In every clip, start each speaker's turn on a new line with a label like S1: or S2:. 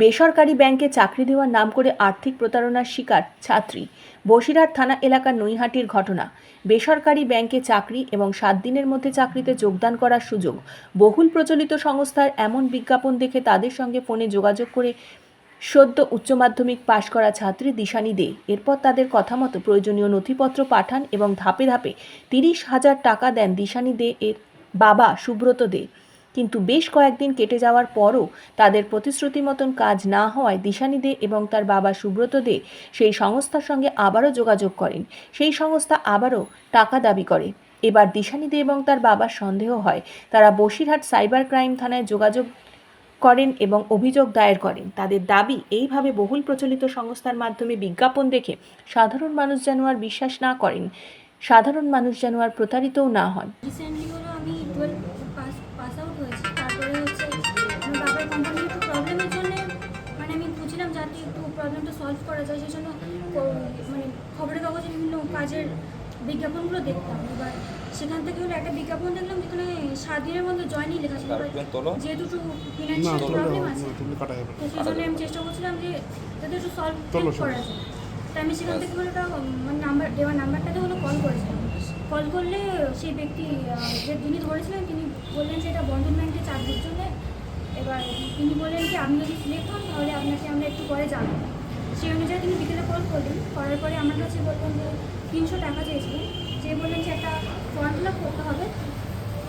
S1: বেসরকারি ব্যাংকে চাকরি দেওয়ার নাম করে আর্থিক প্রতারণার শিকার ছাত্রী। বসিরহাট থানা এলাকার নৈহাটির ঘটনা। বেসরকারি ব্যাংকে চাকরি এবং সাত দিনের মধ্যে চাকরিতে যোগদান করার সুযোগ। বহুল প্রচলিত সংস্থার এমন বিজ্ঞাপন দেখে তাদের সঙ্গে ফোনে যোগাযোগ করে সদ্য উচ্চ মাধ্যমিক পাশ করা ছাত্রী দিশানি দে। এরপর তাদের কথা মতো প্রয়োজনীয় নথিপত্র পাঠান এবং ধাপে ধাপে তিরিশ হাজার টাকা দেন দিশানি দে এর বাবা সুব্রত দে। কিন্তু বেশ কয়েকদিন কেটে যাওয়ার পরও তাদের প্রতিশ্রুতি মতন কাজ না হওয়ায় দিশানি দে এবং তার বাবা সুব্রত দে সেই সংস্থার সঙ্গে আবারও যোগাযোগ করেন। সেই সংস্থা আবারও টাকা দাবি করে। এবার দিশানি দে এবং তার বাবার সন্দেহ হয়। তারা বসিরহাট সাইবার ক্রাইম থানায় যোগাযোগ করেন এবং অভিযোগ দায়ের করেন। তাদের দাবি, এইভাবে বহুল প্রচলিত সংস্থার মাধ্যমে বিজ্ঞাপন দেখে সাধারণ মানুষ যেন আর বিশ্বাস না করেন, সাধারণ মানুষ যেন আর প্রতারিতও না হন।
S2: বুঝলাম যাতে একটু প্রবলেমটা সলভ করা যায় সেই জন্য মানে খবরের কাগজে বিভিন্ন কাজের বিজ্ঞাপনগুলো দেখতাম। এবার সেখান থেকে হলো একটা বিজ্ঞাপন দেখলাম যেখানে সাত দিনের মধ্যে জয়নি লেখা ছিল। যেহেতু একটু ফিনান্সিয়াল প্রবলেম আছে
S3: তুমি কাটা যাবে
S2: তো সেই জন্য আমি চেষ্টা করছিলাম যে যাতে একটু সলভ করা যায়। তাই আমি সেখান থেকে হলো ওটা মানে নাম্বার দেওয়ার নাম্বারটাতে হলো কল করেছিলাম। কল করলে সেই ব্যক্তি যে যিনি ধরেছিলেন তিনি বললেন যে এটা বন্ধন ব্যাংকে চাকরির জন্য এবার তিনি বললেন যে আপনি যদি সিলেক্ট হন তাহলে আপনাকে আমরা একটু পরে জানাব। সেই অনুযায়ী তিনি বিকেলে কল করলেন। করার পরে আমার কাছে বললেন যে তিনশো টাকা চেয়েছিলেন। যে বললেন যে একটা ফর্ম ফিল আপ করতে হবে।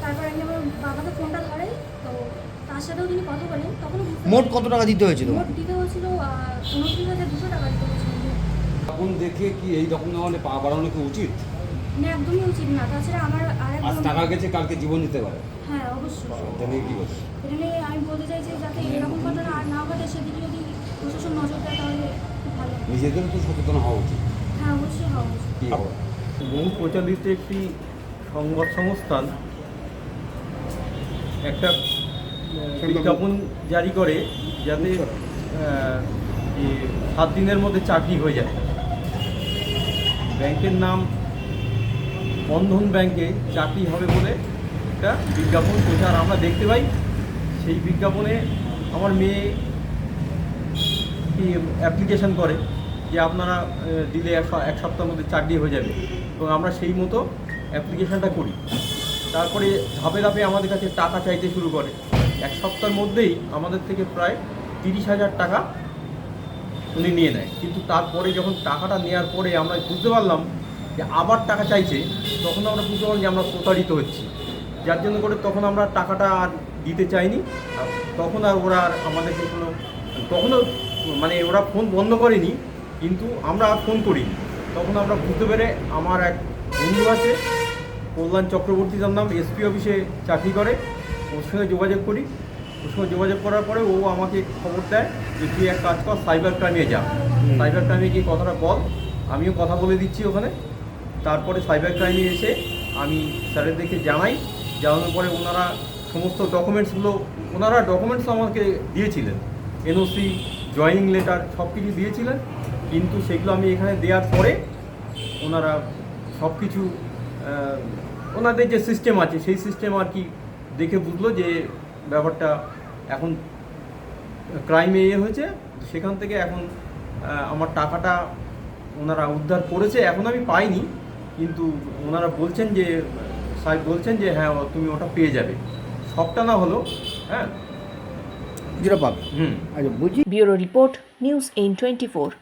S2: তারপর আমি আমার বাবাকে ফোনটা ধরাই। তো তার সাথেও তিনি কথা বলেন। তখন
S4: মোট কত টাকা দিতে হয়েছিল?
S2: মোট দিতে হয়েছিল উনত্রিশ হাজার দুশো টাকা দিতে হয়েছিল।
S5: এখন দেখে কি এই রকম ধরনের পা বাড়ানো কি উচিত?
S2: না একদমই উচিত না। তাছাড়া আমার
S5: আজ টাকা গেছে কালকে জীবন নিতে পারে।
S2: হ্যাঁ অবশ্যই।
S5: এটা নিয়ে কি বলছো?
S2: এটা নিয়ে আমি বলতে চাই যে যাতে এরকম কথা না না ঘটে সেদিকে যদি প্রশাসন নজর দেয় তাহলে ভালো।
S5: নিজেদেরও তো সচেতন হওয়া উচিত।
S2: হ্যাঁ অবশ্যই হওয়া উচিত।
S5: কি হবে
S6: বহু প্রচলিত একটি সংবাদ সংস্থান একটা বিজ্ঞাপন জারি করে যাতে সাত দিনের মধ্যে চাকরি হয়ে যায়। ব্যাংকের নাম বন্ধন ব্যাংকে চাকরি হবে বলে একটা বিজ্ঞাপন প্রচার আমরা দেখতে পাই। সেই বিজ্ঞাপনে আমার মেয়ে কি অ্যাপ্লিকেশন করে যে আপনারা দিলে এক এক সপ্তাহের মধ্যে চাকরি হয়ে যাবে। এবং আমরা সেই মতো অ্যাপ্লিকেশনটা করি। তারপরে ধাপে ধাপে আমাদের কাছে টাকা চাইতে শুরু করে। এক সপ্তাহের মধ্যেই আমাদের থেকে প্রায় তিরিশ হাজার টাকা উনি নিয়ে নেয়। কিন্তু তারপরে যখন টাকাটা নেওয়ার পরে আমরা বুঝতে পারলাম যে আবার টাকা চাইছে তখন আমরা বুঝতে পারলাম যে আমরা প্রতারিত হচ্ছি। যার জন্য করে তখন আমরা টাকাটা আর দিতে চাইনি। তখন আর ওরা আর আমাদেরকে কোনো তখনও মানে ওরা ফোন বন্ধ করেনি কিন্তু আমরা আর ফোন করি তখন আমরা বুঝতে পেরে আমার এক বন্ধু আছে কল্যাণ চক্রবর্তী যার নাম এসপি অফিসে চাকরি করে ওর সঙ্গে যোগাযোগ করি। ওর সঙ্গে যোগাযোগ করার পরে ও আমাকে খবর দেয় যে তুই এক কাজ কর সাইবার ক্রাইমে যা। সাইবার ক্রাইমে গিয়ে কথাটা বল আমিও কথা বলে দিচ্ছি ওখানে। তারপরে সাইবার ক্রাইমে এসে আমি স্যারের দেখে জানাই, জানানোর পরে ওনারা সমস্ত ডকুমেন্টসগুলো ওনারা ডকুমেন্টস আমাকে দিয়েছিলেন। এনওসি জয়েনিং লেটার সব কিছু দিয়েছিলেন। কিন্তু সেগুলো আমি এখানে দেওয়ার পরে ওনারা সব কিছু ওনাদের যে সিস্টেম আছে, সেই সিস্টেম আর কি দেখে বুঝলো যে ব্যাপারটা এখন ক্রাইমে ইয়ে হয়েছে। সেখান থেকে এখন আমার টাকাটা ওনারা উদ্ধার করেছে। এখন আমি পাইনি। কিন্তু ওনারা বলছেন যে সাহেব বলছেন যে হ্যাঁ ও- তুমি ওটা পেয়ে যাবে। সবটা না হলো হ্যাঁ।
S4: যেটা পাবে।
S6: হুম।
S4: আচ্ছা বুঝি
S1: ব্যুরো রিপোর্ট নিউজ এইন টোয়েন্টি ফোর।